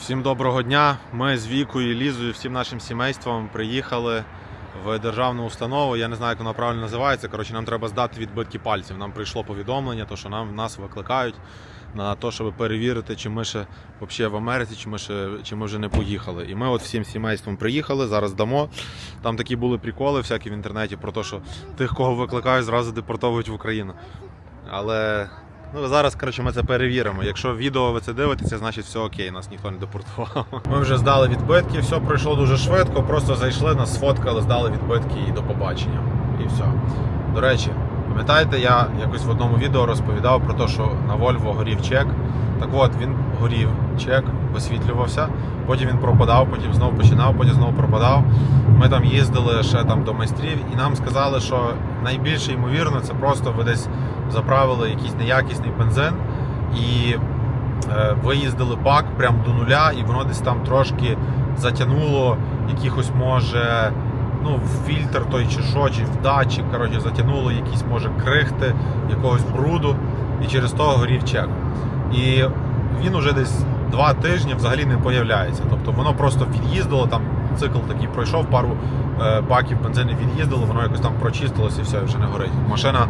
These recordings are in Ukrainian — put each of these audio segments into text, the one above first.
Всім доброго дня. Ми з Вікою, Лізою, всім нашим сімейством приїхали в державну установу. Я не знаю, як вона правильно називається. Коротше, нам треба здати відбитки пальців. Нам прийшло повідомлення, то що нам нас викликають на те, щоб перевірити, чи ми ще взагалі в Америці, чи ми ще чи ми вже не поїхали. І ми от всім сімейством приїхали. Зараз дамо. Там такі були приколи всякі в інтернеті про те, що тих, кого викликають, зразу депортовують в Україну. Але Ну, зараз, коротше, ми це перевіримо. Якщо відео ви це дивитеся, значить все окей, нас ніхто не депортував. Ми вже здали відбитки, все пройшло дуже швидко, просто зайшли, нас сфоткали, здали відбитки і до побачення. І все. До речі, пам'ятаєте, я якось в одному відео розповідав про те, що на Volvo горів чек. Так от, він горів, чек, висвітлювався, потім він пропадав, потім знову починав, потім знову пропадав. Ми там їздили ще там до майстрів, і нам сказали, що найбільше ймовірно це просто ви десь заправили якийсь неякісний бензин і е, виїздили бак прямо до нуля, і воно десь там трошки затягнуло якихось може. Ну, фільтр той чи що, чи в датчик, коротше, затягнуло якісь, може, крихти, якогось бруду, і через того горів чек. І він уже десь два тижні взагалі не появляється. Тобто воно просто від'їздило, там цикл такий пройшов, пару е, баків бензину від'їздило, воно якось там прочистилося і все, вже не горить. Машина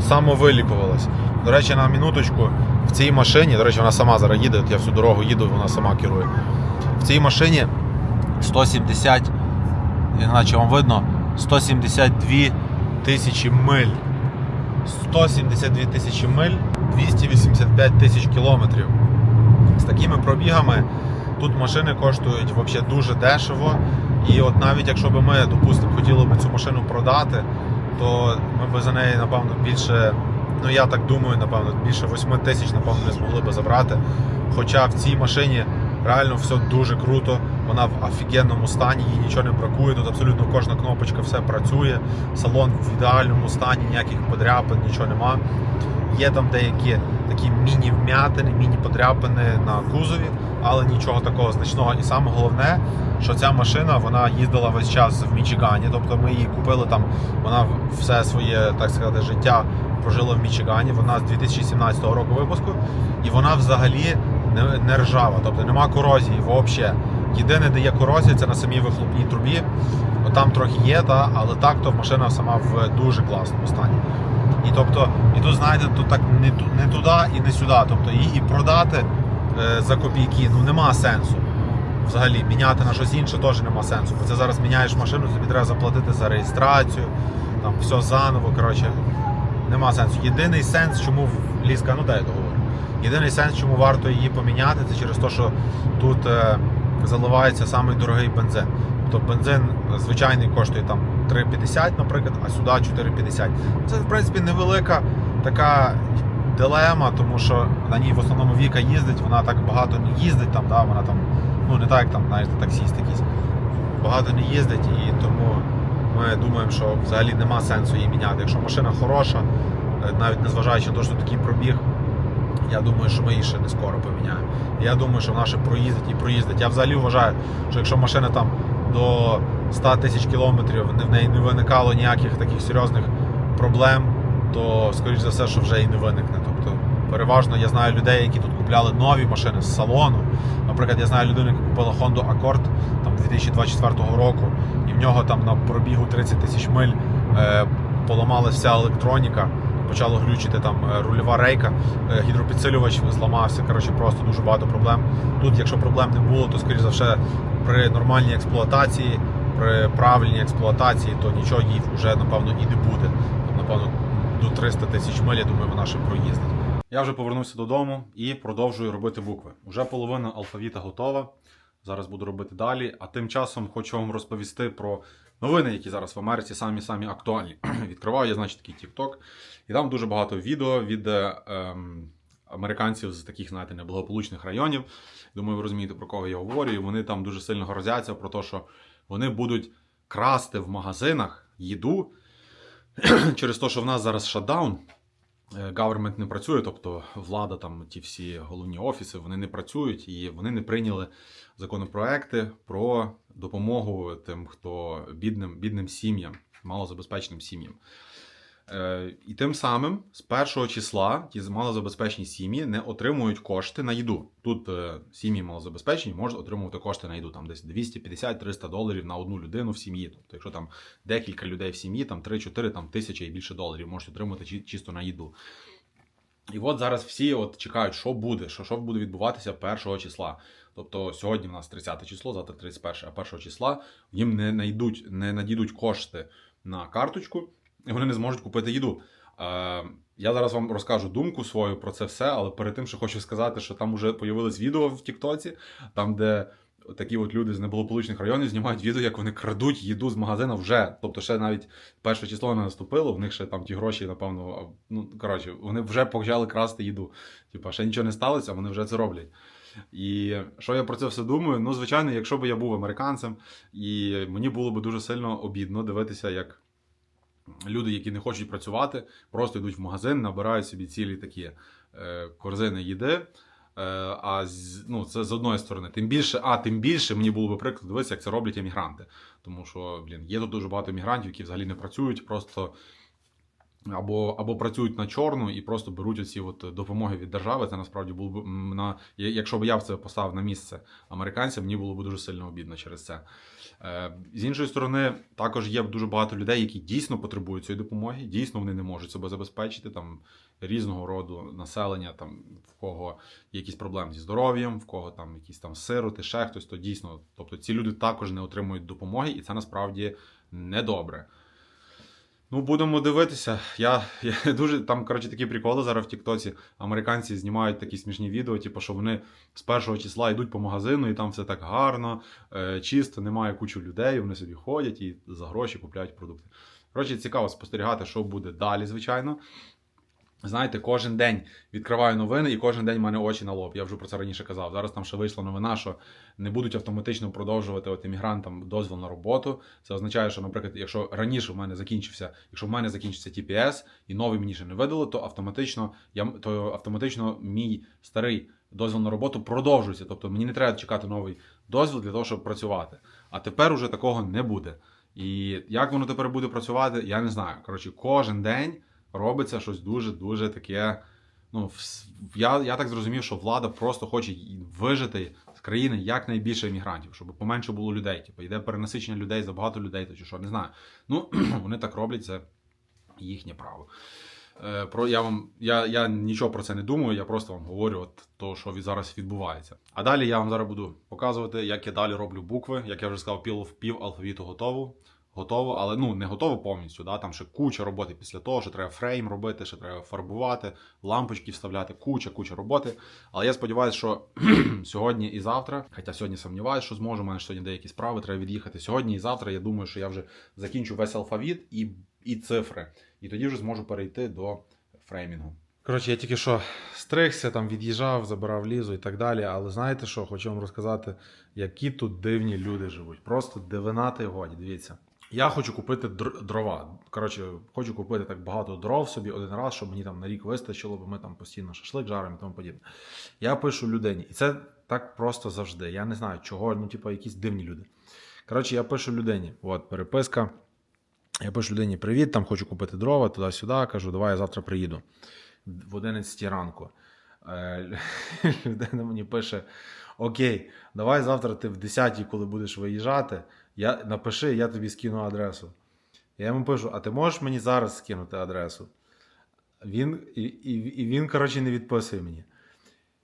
самовилікувалась. До речі, на минуточку в цій машині, до речі, вона сама зараз їде, я всю дорогу їду, вона сама керує. В цій машині 170, іначе вам видно, 172 тисячі миль. 172 тисячі миль, 285 тисяч кілометрів. З такими пробігами тут машини коштують взагалі дуже дешево. І от навіть якщо б ми, допустимо, хотіли б цю машину продати, то ми б за неї, напевно, більше, ну я так думаю, напевно, більше 8 тисяч, напевно, не змогли б забрати. Хоча в цій машині реально все дуже круто, вона в офігенному стані, їй нічого не бракує. Тут абсолютно кожна кнопочка все працює. Салон в ідеальному стані, ніяких подряпин, нічого нема. Є там деякі такі міні-вмятини, міні-подряпини на кузові, але нічого такого значного. І саме головне, що ця машина вона їздила весь час в Мічигані. Тобто ми її купили там, вона все своє, так сказати, життя прожила в Мічигані. Вона з 2017 року випуску, і вона взагалі не, не ржава, тобто нема корозії взагалі. Єдине, де є корозія, це на самій вихлопній трубі. Там трохи є, та, але так то машина сама в дуже класному стані. І тобто, і тут, знаєте, тут так не, не туди і не сюди. Тобто її і продати за копійки ну нема сенсу. Взагалі, міняти на щось інше теж нема сенсу. Бо це зараз міняєш машину, тобі треба заплатити за реєстрацію, там все заново. Коротше, нема сенсу. Єдиний сенс, чому Лізка, ну дай я договорю. Єдиний сенс, чому варто її поміняти, це через те, що тут е, заливається самий дорогий бензин. Тобто бензин звичайний коштує там 3,50, наприклад, а сюди 4,50. Це в принципі невелика така дилема, тому що на ній в основному Віка їздить, вона так багато не їздить там, да, вона там, ну не так, там, знаєте, таксіст якийсь. Багато не їздить і тому ми думаємо, що взагалі нема сенсу її міняти. Якщо машина хороша, е, навіть незважаючи на те, що такий пробіг, я думаю, що ми її ще не скоро поміняємо. Я думаю, що вона ще проїздить і проїздить. Я взагалі вважаю, що якщо машина там до 100 тисяч кілометрів в неї не виникало ніяких таких серйозних проблем, то скоріш за все, що вже і не виникне. Переважно я знаю людей, які тут купляли нові машини з салону. Наприклад, я знаю людину, яка купила Honda Accord там 2024 року, і в нього там на пробігу 30 тисяч миль е, поламалася вся електроніка. Почало глючити там е, рульова рейка, е, гідропідсилювач зламався. Коротше, просто дуже багато проблем. Тут, якщо проблем не було, то скоріш за все при нормальній експлуатації, при правильній експлуатації, то нічого їй вже напевно і не буде. Напевно, до 300 тисяч миль, я думаю, вона ще проїздить. Я вже повернувся додому і продовжую робити букви. Уже половина алфавіта готова. Зараз буду робити далі. А тим часом хочу вам розповісти про новини, які зараз в Америці самі самі актуальні. Відкриваю я, значить, такий TikTok, і там дуже багато відео від ем, американців з таких, знаєте, неблагополучних районів. Думаю, ви розумієте, про кого я говорю. Вони там дуже сильно грозяться про те, що вони будуть красти в магазинах їду через те, що в нас зараз шатдаун. Government не працює, тобто влада, там ті всі головні офіси, вони не працюють і вони не прийняли законопроекти про допомогу тим, хто бідним, бідним сім'ям, малозабезпеченим сім'ям. Е, і тим самим з першого числа ті малозабезпечені сім'ї не отримують кошти на їду. Тут е, сім'ї малозабезпечені можуть отримувати кошти на їду, там десь 250-300 доларів на одну людину в сім'ї. Тобто, якщо там декілька людей в сім'ї, там 3-4 там, тисячі і більше доларів можуть отримати чи- чисто на їду. І от зараз всі от чекають, що буде, що, що буде відбуватися першого числа. Тобто сьогодні в нас 30 число, завтра 31, а 1 числа їм не найдуть, не надійдуть кошти на карточку, і вони не зможуть купити їду. Я зараз вам розкажу думку свою про це все, але перед тим, що хочу сказати, що там вже появилось відео в Тіктоці, там, де такі от люди з неблагополучних районів знімають відео, як вони крадуть їду з магазину вже. Тобто, ще навіть перше число не наступило, в них ще там ті гроші, напевно, ну коротше, вони вже почали красти їду. Типа, ще нічого не сталося, вони вже це роблять. І що я про це все думаю? Ну, звичайно, якщо б я був американцем, і мені було б дуже сильно обідно дивитися, як люди, які не хочуть працювати, просто йдуть в магазин, набирають собі цілі такі е, корзини їди. Е, а з, ну, це з одної сторони. Тим більше, а тим більше мені було би прикладно дивитися, як це роблять емігранти. Тому що, блін, є тут дуже багато емігрантів, які взагалі не працюють, просто або, або працюють на чорну і просто беруть оці от допомоги від держави. Це насправді було б на якщо б я в це поставив на місце американцям, мені було б дуже сильно обідно через це. Е, З іншої сторони, також є дуже багато людей, які дійсно потребують цієї допомоги. Дійсно, вони не можуть себе забезпечити там різного роду населення, там в кого є якісь проблеми зі здоров'ям, в кого там якісь там сироти, ще хтось, то дійсно, тобто ці люди також не отримують допомоги, і це насправді недобре. Ну, будемо дивитися. Я, я дуже там, коротше, такі приколи зараз в Тіктоці. Американці знімають такі смішні відео, типу, що вони з першого числа йдуть по магазину, і там все так гарно, е, чисто, немає кучу людей, вони собі ходять і за гроші купляють продукти. Коротше, цікаво спостерігати, що буде далі, звичайно. Знаєте, кожен день відкриваю новини, і кожен день в мене очі на лоб. Я вже про це раніше казав. Зараз там ще вийшла новина, що не будуть автоматично продовжувати от іммігрантам дозвіл на роботу. Це означає, що, наприклад, якщо раніше в мене закінчився, якщо в мене закінчився TPS і новий мені ще не видали, то автоматично я то автоматично мій старий дозвіл на роботу продовжується. Тобто мені не треба чекати новий дозвіл для того, щоб працювати. А тепер уже такого не буде. І як воно тепер буде працювати, я не знаю. Коротше, кожен день робиться щось дуже-дуже таке. Ну, я, я так зрозумів, що влада просто хоче вижити з країни якнайбільше іммігрантів, щоб поменше було людей. Типу, йде перенасичення людей, забагато людей, то чи що, не знаю. Ну, вони так роблять, це їхнє право. Е, Про, я, вам, я, я нічого про це не думаю, я просто вам говорю от то, що від- зараз відбувається. А далі я вам зараз буду показувати, як я далі роблю букви. Як я вже сказав, пів, пів алфавіту готово. Готово, але ну не готово повністю. Да? Там ще куча роботи після того, що треба фрейм робити, ще треба фарбувати, лампочки вставляти, куча, куча роботи. Але я сподіваюся, що сьогодні і завтра, хоча сьогодні сумніваюся, що зможу, у мене ж сьогодні деякі справи, треба від'їхати. Сьогодні і завтра я думаю, що я вже закінчу весь алфавіт і, і цифри. І тоді вже зможу перейти до фреймінгу. Коротше, я тільки що стригся, там від'їжджав, забирав лізу і так далі. Але знаєте що, хочу вам розказати, які тут дивні люди живуть. Просто дивина й годі. Дивіться. Я хочу купити др- дрова. Коротше, хочу купити так багато дров собі один раз, щоб мені там на рік вистачило, бо ми там постійно шашлик жаримо і тому подібне. Я пишу людині, і це так просто завжди. Я не знаю чого, ну, типу, якісь дивні люди. Коротше, я пишу людині, от переписка. Я пишу людині: привіт, там хочу купити дрова, туди-сюди. Кажу, давай я завтра приїду в 11 ранку. Е, Людина мені пише: Окей, давай завтра ти в 10 коли будеш виїжджати, я, напиши, я тобі скину адресу. Я йому пишу: а ти можеш мені зараз скинути адресу? Він, і, і, і він, коротше, не відписує мені.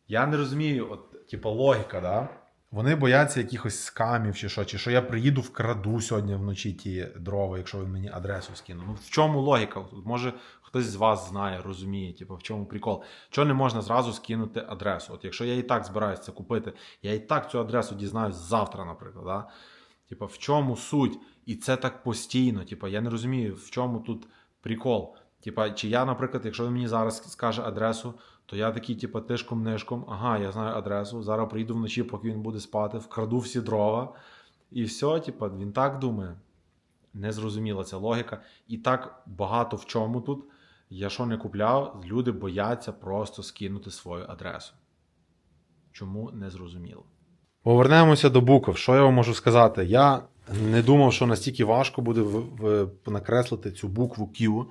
Я не розумію, от, типу, логіка, да? Вони бояться якихось скамів чи що, чи що я приїду вкраду сьогодні вночі ті дрова, якщо він мені адресу скине. Ну в чому логіка? Може хтось з вас знає, розуміє, типу, в чому прикол. Чого не можна зразу скинути адресу? От якщо я і так збираюся це купити, я і так цю адресу дізнаюсь завтра, наприклад. Да? Типу, в чому суть? І це так постійно. Типу, я не розумію, в чому тут прикол. Типа, чи я, наприклад, якщо він мені зараз скаже адресу, то я такий, типу, тишком-нишком, ага, я знаю адресу, зараз приїду вночі, поки він буде спати, вкраду всі дрова. І все, типу, він так думає. Незрозуміла ця логіка. І так багато в чому тут. Я що не купляв, люди бояться просто скинути свою адресу. Чому не зрозуміло? Повернемося до букв. Що я вам можу сказати? Я Не думав, що настільки важко буде в- в- накреслити цю букву Q.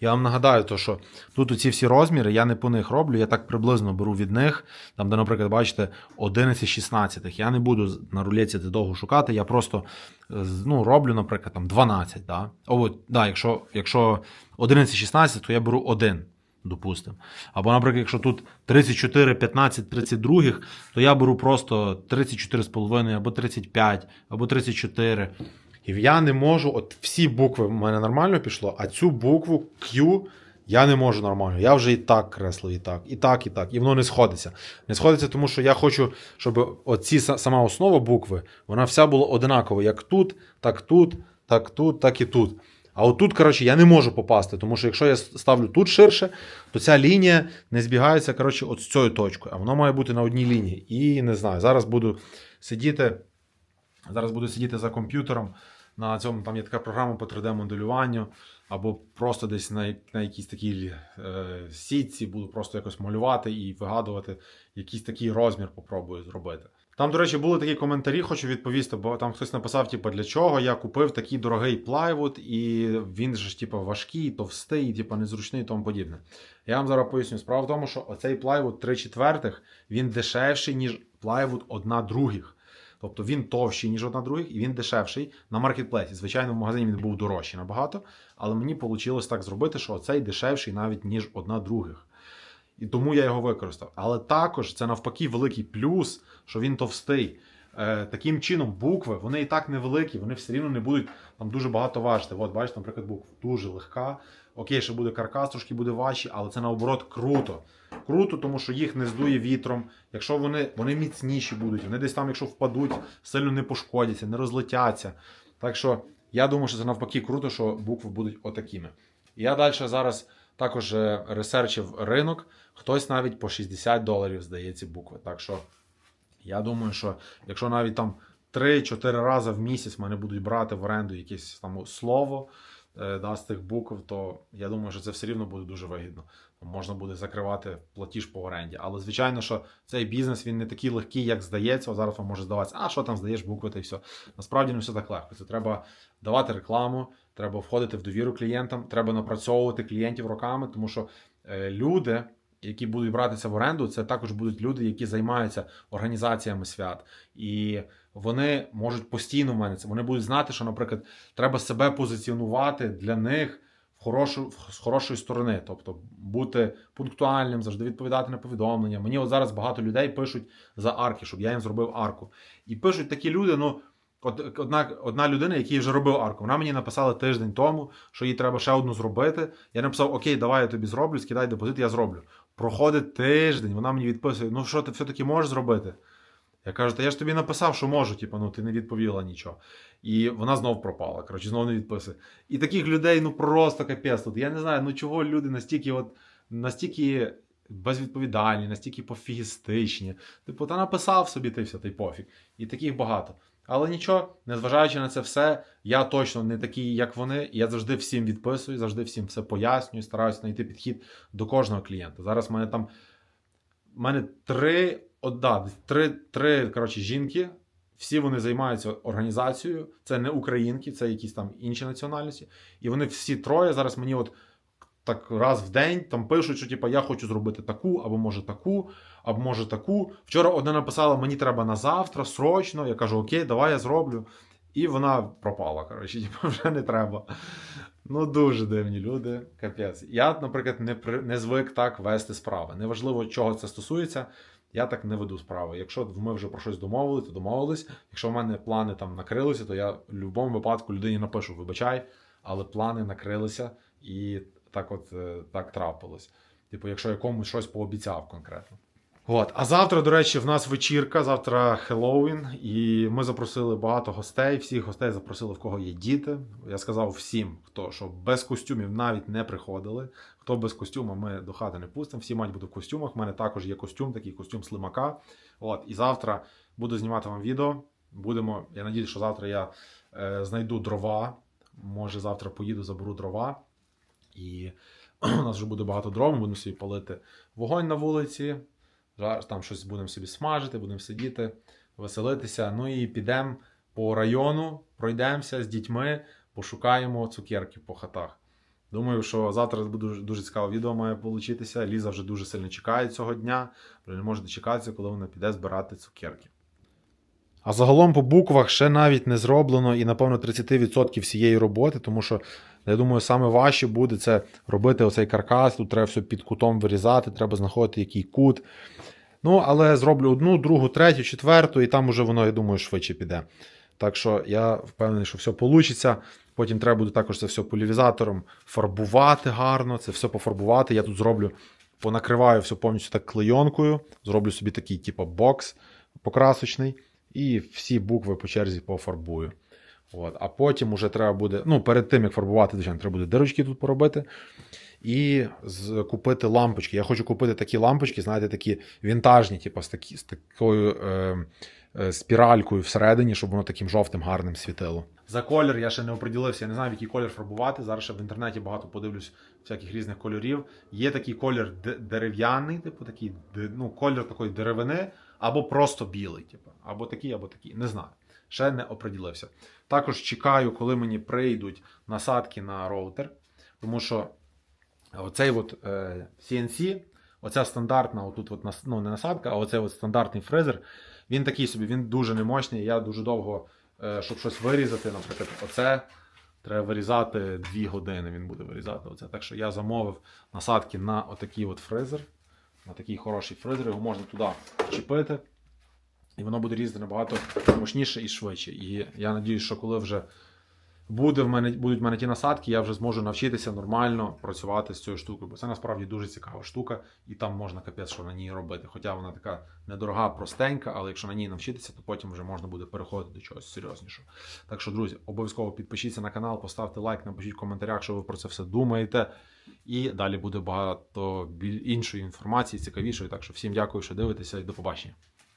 Я вам нагадаю, то, що тут оці всі розміри, я не по них роблю, я так приблизно беру від них, там, де, наприклад, бачите, 11 16. Я не буду на рулеці довго шукати, я просто е, ну, роблю, наприклад, там 12. Да? О, от, да, якщо, якщо 11 16, то я беру 1. Допустимо. Або, наприклад, якщо тут 34, 15, 32, то я беру просто 34,5, або 35, або 34. І я не можу, от всі букви в мене нормально пішло, а цю букву Q я не можу нормально. Я вже і так креслив, і так, і так, і так. І воно не сходиться. Не сходиться, тому що я хочу, щоб оці сама основа букви, вона вся була одинакова, як тут, так тут, так тут, так і тут. А отут, коротше, я не можу попасти, тому що якщо я ставлю тут ширше, то ця лінія не збігається коротше, от з цією точкою, а воно має бути на одній лінії. І не знаю, зараз буду сидіти. Зараз буду сидіти за комп'ютером. На цьому там є така програма по 3D-моделюванню, або просто десь на, на якійсь такій е, сітці буду просто якось малювати і вигадувати якийсь такий розмір, попробую зробити. Там, до речі, були такі коментарі, хочу відповісти, бо там хтось написав, типу, для чого я купив такий дорогий плайвуд, і він же ж типу, важкий, товстий, типу, незручний і тому подібне. Я вам зараз поясню. Справа в тому, що оцей плайвуд 3 четвертих він дешевший, ніж плайвуд 1 других. Тобто він товщий, ніж одна других, і він дешевший на маркетплейсі. Звичайно, в магазині він був дорожчий набагато, але мені вийшло так зробити, що оцей дешевший навіть ніж одна других. І тому я його використав. Але також це навпаки великий плюс, що він товстий. Е, таким чином, букви вони і так невеликі, вони все рівно не будуть там дуже багато важити. От, бачите, наприклад, буква дуже легка. Окей, ще буде каркас, трошки буде важче, але це наоборот круто. Круто, тому що їх не здує вітром. Якщо вони, вони міцніші будуть, вони десь там, якщо впадуть, сильно не пошкодяться, не розлетяться. Так що я думаю, що це навпаки круто, що букви будуть отакими. Я далі зараз також е, ресерчив ринок. Хтось навіть по 60 доларів здає ці букви. Так що я думаю, що якщо навіть там 3-4 рази в місяць мене будуть брати в оренду якесь там слово е, да, з тих букв, то я думаю, що це все рівно буде дуже вигідно. Можна буде закривати платіж по оренді. Але звичайно, що цей бізнес він не такий легкий, як здається. Зараз вам може здаватися, а що там здаєш букви та й все. Насправді не все так легко. Це треба давати рекламу, треба входити в довіру клієнтам, треба напрацьовувати клієнтів роками, тому що е, люди. Які будуть братися в оренду, це також будуть люди, які займаються організаціями свят, і вони можуть постійно в мене це. Вони будуть знати, що, наприклад, треба себе позиціонувати для них в хорошу, з хорошої сторони, тобто бути пунктуальним, завжди відповідати на повідомлення. Мені от зараз багато людей пишуть за арки, щоб я їм зробив арку. І пишуть такі люди, ну. Одна, одна людина, який вже робив арку, вона мені написала тиждень тому, що їй треба ще одну зробити. Я написав: Окей, давай я тобі зроблю, скидай депозит, я зроблю. Проходить тиждень, вона мені відписує: ну що ти все-таки можеш зробити? Я кажу, та я ж тобі написав, що можу, типу, ну ти не відповіла нічого. І вона знов пропала. Коротше, знов не відписує. І таких людей ну просто капець тут. Я не знаю, ну чого люди настільки, от настільки безвідповідальні, настільки пофігістичні. Типу, та написав собі ти все, ти пофіг. І таких багато. Але нічого, незважаючи на це все, я точно не такий, як вони. Я завжди всім відписую, завжди всім все пояснюю, стараюся знайти підхід до кожного клієнта. Зараз в мене там в мене три, от, да, три, три коротше, жінки. Всі вони займаються організацією. Це не українки, це якісь там інші національності. І вони всі троє зараз мені от так раз в день там пишуть, що типу, я хочу зробити таку, або може таку, або може таку. Вчора одна написала, мені треба на завтра, срочно. Я кажу, окей, давай я зроблю. І вона пропала. Коротше, типу, вже не треба. Ну, дуже дивні люди. Капець. Я, наприклад, не, при... не звик так вести справи. Неважливо, чого це стосується. Я так не веду справи. Якщо ми вже про щось домовили, то домовились. Якщо в мене плани там накрилися, то я в будь-якому випадку людині напишу: вибачай, але плани накрилися і так от е, так трапилось. Типу, якщо я комусь щось пообіцяв конкретно. От. А завтра, до речі, в нас вечірка, завтра Хеллоуін, і ми запросили багато гостей. Всіх гостей запросили, в кого є діти. Я сказав всім, хто що без костюмів навіть не приходили. Хто без костюму, ми до хати не пустимо. Всі мають бути в костюмах. У мене також є костюм, такий костюм слимака. От. І завтра буду знімати вам відео. Будемо. Я надію, що завтра я е, знайду дрова. Може, завтра поїду, заберу дрова. І у нас вже буде багато дров, ми будемо собі палити вогонь на вулиці. Там щось будемо собі смажити, будемо сидіти, веселитися. Ну і підемо по району, пройдемося з дітьми, пошукаємо цукерки по хатах. Думаю, що завтра буде дуже, дуже цікаве відео має получитися. Ліза вже дуже сильно чекає цього дня, не може дочекатися, коли вона піде збирати цукерки. А загалом по буквах ще навіть не зроблено і, напевно, 30% всієї роботи, тому що, я думаю, саме важче буде це робити оцей каркас. Тут треба все під кутом вирізати, треба знаходити який кут. Ну, але зроблю одну, другу, третю, четверту, і там уже воно, я думаю, швидше піде. Так що я впевнений, що все вийде. Потім треба буде також це все поляризатором фарбувати гарно, це все пофарбувати. Я тут зроблю, понакриваю все повністю так клейонкою, зроблю собі такий, типу, бокс покрасочний, і всі букви по черзі пофарбую. От. А потім уже треба буде, ну, перед тим, як фарбувати, звичайно, треба буде дирочки тут поробити. І купити лампочки. Я хочу купити такі лампочки, знаєте, такі вінтажні, типу, з, такі, з такою е, е, спіралькою всередині, щоб воно таким жовтим гарним світило. За колір я ще не оприділився, я не знаю, в який колір фарбувати. Зараз ще в інтернеті багато подивлюсь всяких різних кольорів. Є такий колір де- дерев'яний, типу такий, ну, колір такої деревини, або просто білий, типу, або такий, або такий. Не знаю. Ще не оприділився. Також чекаю, коли мені прийдуть насадки на роутер, тому що оцей от е, CNC, оця стандартна, отут от ну, не насадка, а оцей от стандартний фрезер, він такий собі, він дуже немощний. Я дуже довго, е, щоб щось вирізати, наприклад, оце треба вирізати 2 години. Він буде вирізати оце. Так що я замовив насадки на отакий от фрезер, на такий хороший фрезер, його можна туди вчепити. І воно буде різати набагато мощніше і швидше. І я надіюсь, що коли вже буде в мене, будуть в мене ті насадки, я вже зможу навчитися нормально працювати з цією штукою. Бо це насправді дуже цікава штука, і там можна капець, що на ній робити. Хоча вона така недорога, простенька, але якщо на ній навчитися, то потім вже можна буде переходити до чогось серйознішого. Так що, друзі, обов'язково підпишіться на канал, поставте лайк, напишіть в коментарях, що ви про це все думаєте. І далі буде багато іншої інформації, цікавішої. Так що всім дякую, що дивитеся, і до побачення.